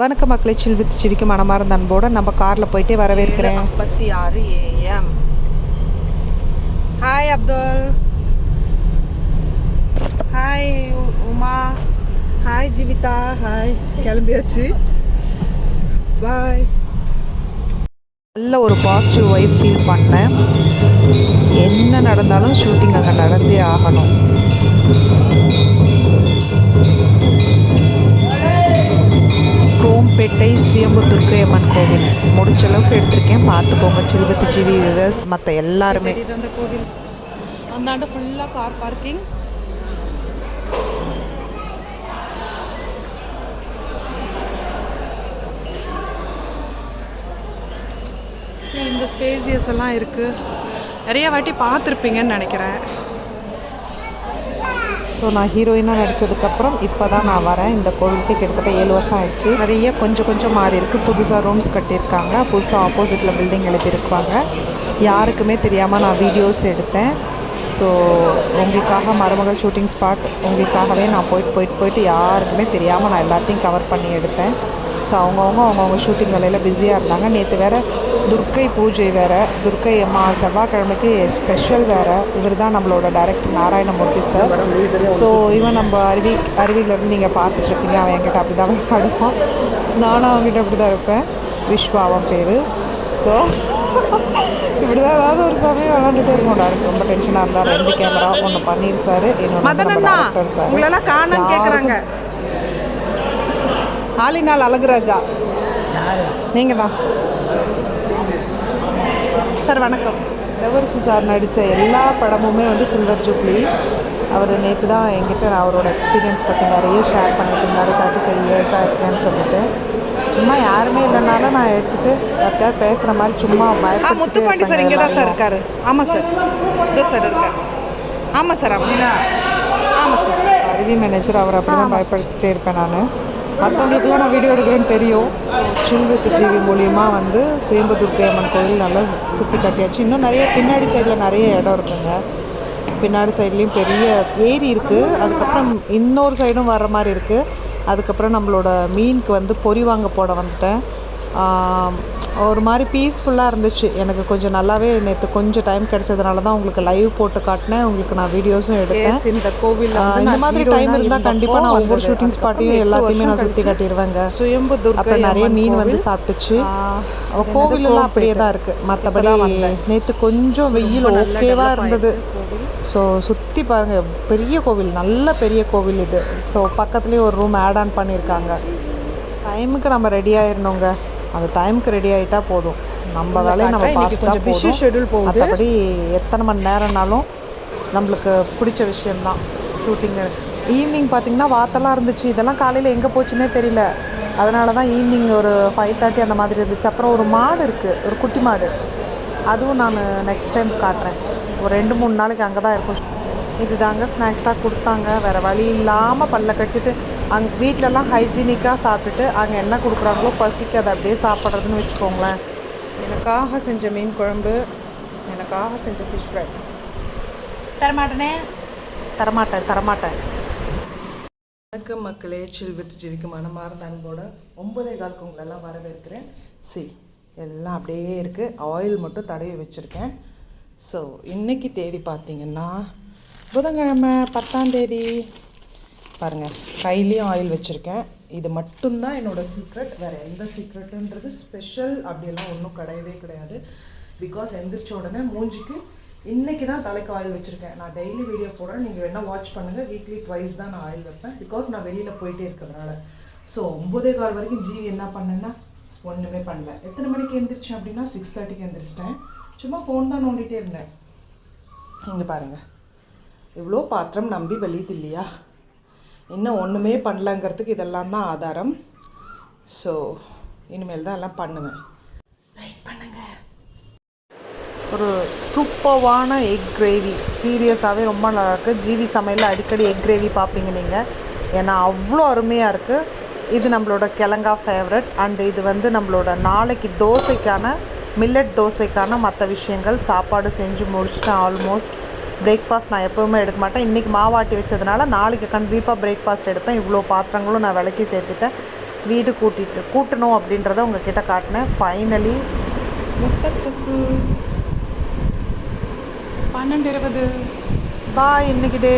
வணக்கம் மக்களை சில்வித்து வித் சிவிக்கு மனமார்ந்த அன்போடு நம்ம காரில் போயிட்டே வரவேற்கிறேன். ஐம்பத்தி ஆறு AM hi Abdul hi Uma. Hi Jeevitha. Hi கிளம்பியாச்சு. பாய் நல்ல ஒரு பாசிட்டிவ் வைப் ஃபீல் பண்ணேன். என்ன நடந்தாலும் ஷூட்டிங் அங்கே நடந்தே ஆகணும். குரோம்பேட்டை துர்க்கை அம்மன் கோவில். முடிச்ச அளவுக்கு எடுத்திருக்கேன். பார்த்துக்கோங்க. சில்வத்து ஜிவி விவர்ஸ் மற்ற எல்லாருமே. இது அந்த கோவில்? அந்தாண்ட ஃபுல்லாக கார் பார்க்கிங் சரி இந்த ஸ்பேசியஸ் எல்லாம் இருக்குது நிறைய வாட்டி பார்த்துருப்பீங்கன்னு நினைக்கிறேன். ஸோ நான் ஹீரோயினாக நடித்ததுக்கப்புறம் இப்போ தான் நான் வரேன். இந்த கோவிலுக்கு கிட்டத்தட்ட ஏழு வருஷம் ஆயிடுச்சு. நிறைய கொஞ்சம் கொஞ்சம் மாறி இருக்குது புதுசாக ரூம்ஸ் கட்டியிருக்காங்க. புதுசாக ஆப்போசிட்டில் பில்டிங் எழுப்பியிருக்காங்க யாருக்குமே தெரியாமல் நான் வீடியோஸ் எடுத்தேன். ஸோ உங்களுக்காக மருமகள் ஷூட்டிங் ஸ்பாட் உங்களுக்காகவே நான் போயிட்டு போயிட்டு போயிட்டு யாருக்குமே தெரியாமல் நான் எல்லாத்தையும் கவர் பண்ணி எடுத்தேன். ஸோ அவங்கவுங்க அவங்கவுங்க ஷூட்டிங் வேலையில் பிஸியாக இருந்தாங்க. நேற்று வேறு துர்க்கை பூஜை வேறு. துர்க்கை அம்மா செவ்வாய்க்கிழமைக்கு ஸ்பெஷல் வேறு. இவர் தான் நம்மளோட டைரக்டர் நாராயணமூர்த்தி சார் ஸோ இவன் நம்ம அருவி அருவியிலேருந்து நீங்கள் பார்த்துட்ருப்பீங்க அவன் என்கிட்ட அப்படி தான் விளையாடுவான். நானும் அவன்கிட்ட அப்படி தான் இருப்பேன். விஸ்வா அவன் பேர். ஸோ இப்படி தான் ஏதாவது ஒரு சமயம் விளாண்டுட்டே இருக்கும் டேரக்டர் ரொம்ப டென்ஷனாக இருந்தால் ரெண்டு கேமரா ஒன்று பன்னீர் சார் இன்னொன்று சார் உங்களெல்லாம் காணன்னு கேட்குறாங்க ஆலினால் அழகுராஜா. நீங்கள் தான் சார் வணக்கம். இளவரசி சார் நடித்த எல்லா படமுமே வந்து சில்வர் ஜூப்ளி. அவர் நேற்று தான் என்கிட்ட நான் அவரோட எக்ஸ்பீரியன்ஸ் பற்றி நிறைய ஷேர் பண்ணிட்டு இருந்தார். தேர்ட்டி ஃபைவ் இயர்ஸாக இருக்கேன்னு சொல்லிட்டு. சும்மா யாருமே இல்லைனாலும் நான் எடுத்துகிட்டு யார்கிட்டயாவது பேசுகிற மாதிரி சும்மா முத்துப்பாண்டி சார் இங்கே தான் சார். இருக்காரு. ஆமாம் சார். இதோ சார் இருக்கார். ஆமாம் சார் ஆமாம் ஆமாம் சார். அருவி மேனேஜர் அவர் அப்படி தான் பயப்படுத்திட்டே இருப்பேன் நான். மற்றவங்களுக்குலாம் நான் வீடியோ எடுக்கிறேன்னு தெரியும். சில் வித் ஜிவி மூலியமாக வந்து சுயம்பு துர்க்கை அம்மன் கோவில் நல்லா சுற்றி காட்டியாச்சு. இன்னும் நிறைய பின்னாடி சைடில் நிறைய இடம் இருக்குங்க. பின்னாடி சைட்லேயும் பெரிய ஏரி இருக்குது அதுக்கப்புறம் இன்னொரு சைடும் வர்ற மாதிரி இருக்குது அதுக்கப்புறம் நம்மளோட மீனுக்கு வந்து பொறி வாங்க போட வந்துட்டேன். ஒரு மாதிரி பீஸ்ஃபுல்லாக இருந்துச்சு. எனக்கு கொஞ்சம் நல்லாவே நேற்று கொஞ்சம் டைம் கிடைச்சதுனால தான் உங்களுக்கு லைவ் போட்டு காட்டினேன். உங்களுக்கு நான் வீடியோஸும் எடுத்தேன். இந்த கோவில் இந்த மாதிரி டைம் இருந்தால் கண்டிப்பாக நான் ஒவ்வொரு ஷூட்டிங் ஸ்பாட்டையும் எல்லாத்தையுமே நான் சுற்றி காட்டிடுவேங்க சுயம்பு அப்புறம் நிறைய மீன். வந்து சாப்பிட்டுச்சு. கோவிலெல்லாம் அப்படியே. தான் இருக்குது மற்றபடி. நேற்று கொஞ்சம் வெயில் ஓகேவாக இருந்தது. ஸோ சுற்றி பாருங்கள் பெரிய கோவில் நல்ல பெரிய கோவில் இது. ஸோ பக்கத்துலேயே ஒரு ரூம் ஆட் ஆன் பண்ணியிருக்காங்க. டைமுக்கு நம்ம ரெடி ஆயிடணுங்க அந்த டைமுக்கு ரெடி ஆகிட்டா போதும். நம்ம வேலையை நம்ம பார்த்துட்டா schedule போதும். போகுது. மற்றபடி எத்தனை மணி நேரம்னாலும் நம்மளுக்கு பிடிச்ச விஷயந்தான் ஷூட்டிங்கு ஈவினிங் பார்த்தீங்கன்னா வாத்தெல்லாம் இருந்துச்சு. இதெல்லாம் காலையில் எங்கே போச்சுன்னே தெரியல. அதனால தான் ஈவினிங் ஒரு ஃபைவ் தேர்ட்டி அந்த மாதிரி இருந்துச்சு. அப்புறம் ஒரு மாடு இருக்குது ஒரு குட்டி மாடு. அதுவும் நான் நெக்ஸ்ட் டைம் காட்டுறேன். ஒரு ரெண்டு மூணு நாளைக்கு அங்கே தான் இருக்கும். இது தாங்க ஸ்நாக்ஸாக கொடுத்தாங்க. வேறு வழி இல்லாமல் பல்ல கடிச்சிட்டு அங்கே வீட்டிலலாம் ஹைஜீனிக்காக சாப்பிட்டுட்டு அங்கே என்ன கொடுக்குறாங்களோ பசிக்கு அதை அப்படியே சாப்பிட்றதுன்னு வச்சுக்கோங்களேன். எனக்காக செஞ்ச மீன் குழம்பு எனக்காக செஞ்ச ஃபிஷ் ஃப்ரை தரமாட்டேனே? தரமாட்டேன் தரமாட்டேன். வணக்கம் மக்களே சில் வித் ஜிவிக்கு மனமார்ந்த அன்போட ஒன்பதே காலுக்கு உங்களெல்லாம் வரவேற்கிறேன். சி எல்லாம் அப்படியே இருக்குது ஆயில் மட்டும் தடவி வச்சுருக்கேன். ஸோ இன்னைக்கு தேதி பார்த்தீங்கன்னா புதன்கிழமை பத்தாம் தேதி. பாருங்கள் கையிலையும் ஆயில் வச்சுருக்கேன். இது மட்டும்தான் என்னோடய சீக்ரெட் வேறு எந்த சீக்ரெட்டுன்றது ஸ்பெஷல் அப்படியெல்லாம் ஒன்றும் கிடையவே கிடையாது. பிகாஸ் எந்திரிச்ச உடனே மூஞ்சிக்கு இன்றைக்கி தான் தலைக்கு ஆயில் வச்சுருக்கேன். நான் டெய்லி வீடியோ போடுறேன். நீங்கள் வேணால் வாட்ச் பண்ணுங்கள் வீக்லி ட்வைஸ் தான் நான் ஆயில் வைப்பேன். பிகாஸ் நான் வெளியில் போயிட்டே இருக்கிறதுனால. ஸோ ஒம்பதே கால் வரைக்கும் ஜீவி என்ன பண்ணேன்னா ஒன்றுமே பண்ணல. எத்தனை மணிக்கு எந்திரிச்சேன் அப்படின்னா சிக்ஸ் தேர்ட்டிக்கு எந்திரிச்சிட்டேன். சும்மா ஃபோன் தான் நோண்டிகிட்டே இருந்தேன். இங்கே பாருங்கள் இவ்வளோ பாத்திரம் நம்பி வெளியுது இல்லையா? இன்னும் ஒன்றுமே பண்ணலங்கிறதுக்கு இதெல்லாம் தான் ஆதாரம். ஸோ இனிமேல் தான் எல்லாம் பண்ணுவேன். வெயிட் பண்ணுங்கள் ஒரு சூப்பர்வான எக் கிரேவி சீரியஸாகவே ரொம்ப நல்லாயிருக்கு ஜிவி சமையலில் அடிக்கடி எக் கிரேவி பார்ப்பீங்க நீங்கள் ஏன்னா அவ்வளோ அருமையாக இருக்குது இது நம்மளோட கிழங்கா ஃபேவரட் அண்ட் இது வந்து நம்மளோட நாளைக்கு தோசைக்கான மில்லட் தோசைக்கான மற்ற விஷயங்கள். சாப்பாடு செஞ்சு முடிச்சுட்டேன் ஆல்மோஸ்ட் பிரேக்ஃபாஸ்ட் நான் எப்போவுமே எடுக்க மாட்டேன். இன்றைக்கி மாவாட்டி வச்சதுனால நாளைக்கு கண்டிப்பாக பிரேக்ஃபாஸ்ட் எடுப்பேன். இவ்வளோ பாத்திரங்களும் நான் விலக்கி சேர்த்துட்டேன். வீடு கூட்டிட்டு கூட்டணும் அப்படின்றத உங்ககிட்ட காட்டினேன். ஃபைனலி மொத்தத்துக்கு பன்னெண்டு இருபது. பாய் இன்னைக்கு டே